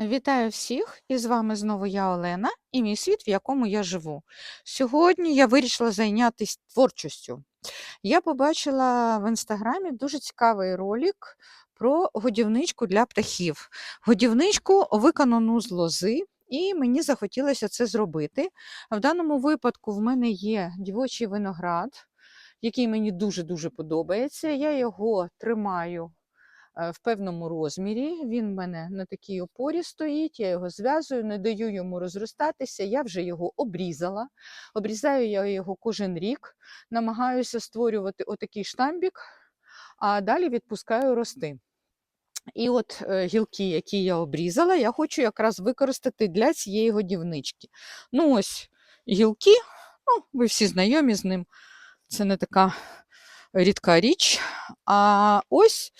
Вітаю всіх! І з вами знову я Олена і мій світ, в якому я живу. Сьогодні я вирішила зайнятися творчістю. Я побачила в інстаграмі дуже цікавий ролик про годівничку для птахів. Годівничку виконану з лози, і мені захотілося це зробити. В даному випадку в мене є дівочий виноград, який мені дуже-дуже подобається. Я його тримаю в певному розмірі. Він в мене на такій опорі стоїть, я його зв'язую, не даю йому розростатися. Я вже його обрізала. Обрізаю я його кожен рік, намагаюся створювати отакий штамбік, а далі відпускаю рости. І от е, гілки, які я обрізала, я хочу якраз використати для цієї годівнички. Ну, ось гілки, ну, ви всі знайомі з ним. Це не така рідка річ. А ось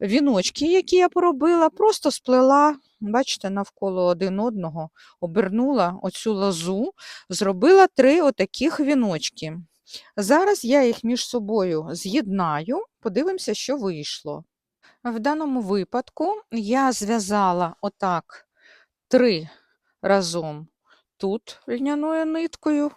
віночки, які я поробила, просто сплела, бачите, навколо один одного, обернула оцю лозу, зробила три отаких віночки. Зараз я їх між собою з'єднаю, подивимося, що вийшло. В даному випадку я зв'язала отак три разом тут льняною ниткою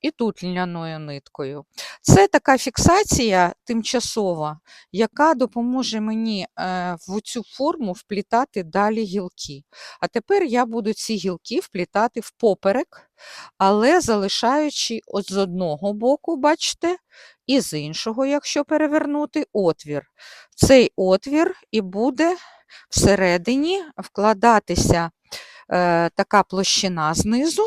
і тут льняною ниткою. Це така фіксація тимчасова, яка допоможе мені е, в цю форму вплітати далі гілки. А тепер я буду ці гілки вплітати в поперек, але залишаючи от з одного боку, бачите, і з іншого, якщо перевернути, отвір. Цей отвір і буде всередині вкладатися така площина знизу,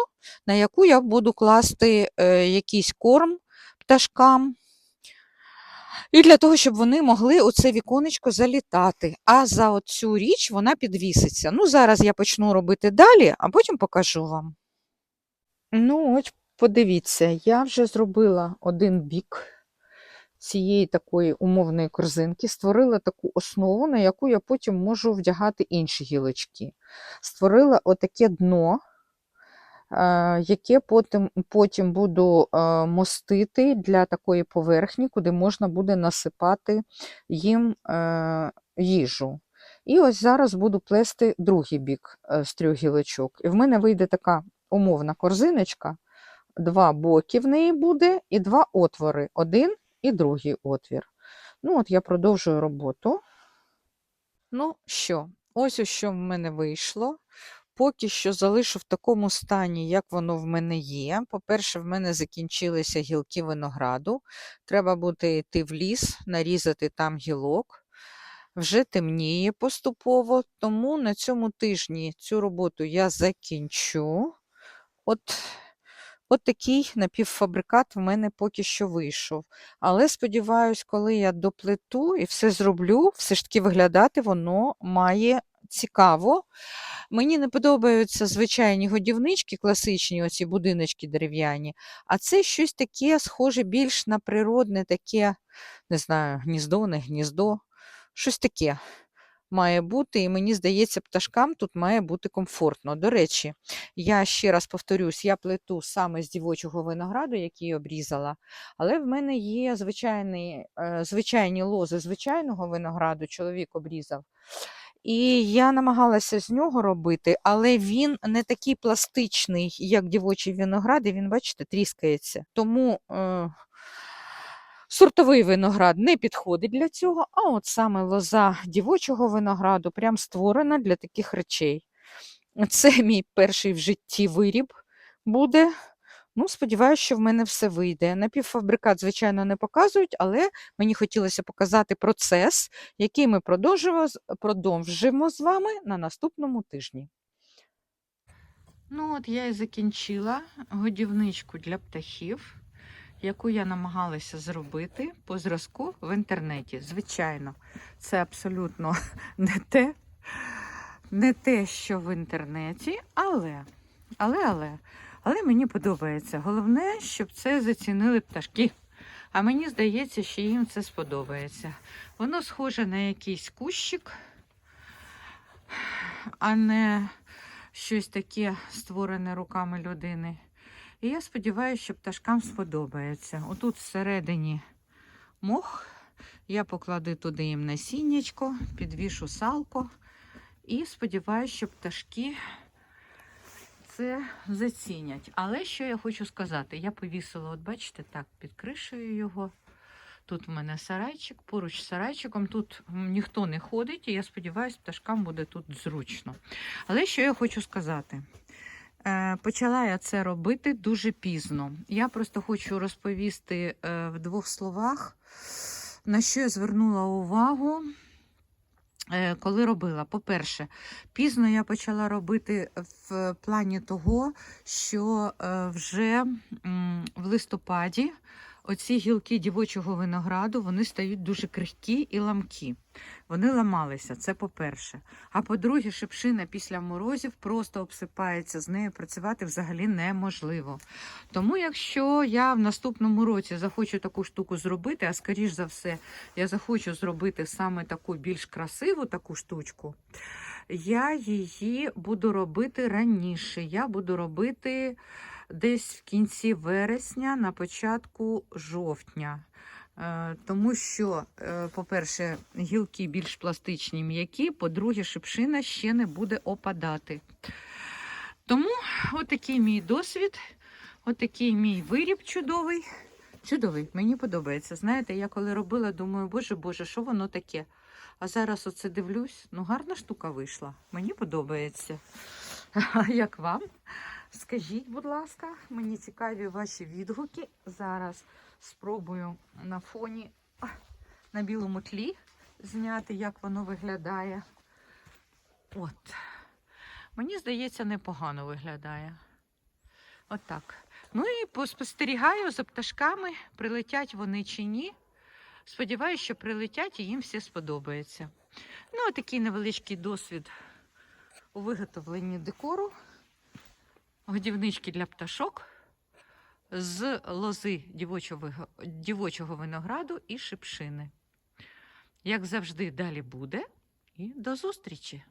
на яку я буду класти е, якийсь корм пташкам. І для того, щоб вони могли у це віконечко залітати. А за цю річ вона підвіситься. Ну, зараз я почну робити далі, а потім покажу вам. Ну, ось подивіться, я вже зробила один бік цієї такої умовної корзинки, створила таку основу, на яку я потім можу вдягати інші гілочки. Створила отаке дно, е, яке потім, потім буду е, мостити для такої поверхні, куди можна буде насипати їм е, їжу. І ось зараз буду плести другий бік з трьох гілочок. І в мене вийде така умовна корзиночка, два боки в неї буде і два отвори. Один і другий отвір. Ну, от я продовжую роботу. Ну що, ось у що в мене вийшло. Поки що залишу в такому стані, як воно в мене є. По-перше, в мене закінчилися гілки винограду. Треба буде йти в ліс, нарізати там гілок. Вже темніє поступово, тому на цьому тижні цю роботу я закінчу. От От такий напівфабрикат в мене поки що вийшов. Але сподіваюсь, коли я доплету і все зроблю, все ж таки виглядати воно має цікаво. Мені не подобаються звичайні годівнички, класичні оці будиночки дерев'яні, а це щось таке схоже більш на природне, таке, не знаю, гніздо, не гніздо, щось таке має бути, і мені здається, пташкам тут має бути комфортно. До речі, я ще раз повторюсь, я плету саме з дівочого винограду, який обрізала, але в мене є звичайні, е, звичайні лози звичайного винограду, чоловік обрізав. І я намагалася з нього робити, але він не такий пластичний, як дівочий виноград, і він, бачите, тріскається. Тому е, Сортовий виноград не підходить для цього, а от саме лоза дівочого винограду прям створена для таких речей. Це мій перший в житті виріб буде. Ну, Сподіваюся, що в мене все вийде. Напівфабрикат, звичайно, не показують, але мені хотілося показати процес, який ми продовжимо, з вами на наступному тижні. Ну, от я і закінчила годівничку для птахів яку я намагалася зробити по зразку в інтернеті. Звичайно, це абсолютно не те, не те, що в інтернеті, але, але, але, але мені подобається. Головне, щоб це зацінили пташки. А мені здається, що їм це сподобається. Воно схоже на якийсь кущик, а не щось таке створене руками людини. І я сподіваюся, що пташкам сподобається. Отут всередині мох. Я покладу туди їм насіннячко, підвішу салко І сподіваюся, що пташки це зацінять. Але що я хочу сказати? Я повісила, от бачите, так, під кришею його. Тут в мене сарайчик, поруч з сарайчиком. Тут ніхто не ходить, і я сподіваюся, пташкам буде тут зручно. Але що я хочу сказати? Е, Почала я це робити дуже пізно. Я просто хочу розповісти е, в двох словах, на що я звернула увагу, е, коли робила. По-перше, пізно я почала робити в плані того, що вже в листопаді оці гілки дівочого винограду вони стають дуже крихкі і ламкі. Вони ламалися, це по-перше. А по-друге, шипшина після морозів просто обсипається, з нею працювати взагалі неможливо. Тому, якщо я в наступному році захочу таку штуку зробити, а скоріш за все, я захочу зробити саме таку більш красиву таку штучку, я її буду робити раніше. Я буду робити десь в кінці вересня, на початку жовтня. Е, Тому що, е, по-перше, гілки більш пластичні, м'які, по-друге, шипшина ще не буде опадати. Тому отакий мій досвід, отакий мій виріб чудовий. Чудовий, мені подобається. Знаєте, я коли робила, думаю, боже, боже, що воно таке? А зараз оце дивлюсь, ну гарна штука вийшла. Мені подобається. А як вам? Скажіть, будь ласка, мені цікаві ваші відгуки. Зараз спробую на фоні на білому тлі зняти, як воно виглядає. От. Мені здається, непогано виглядає. Отак. Ну і поспостерігаю за пташками, прилетять вони чи ні. Сподіваюся, що прилетять і їм все сподобається. Ну, такий невеличкий досвід у виготовленні декору. Годівнички для пташок з лози дівочого, дівочого винограду і шипшини. Як завжди, далі буде. І до зустрічі!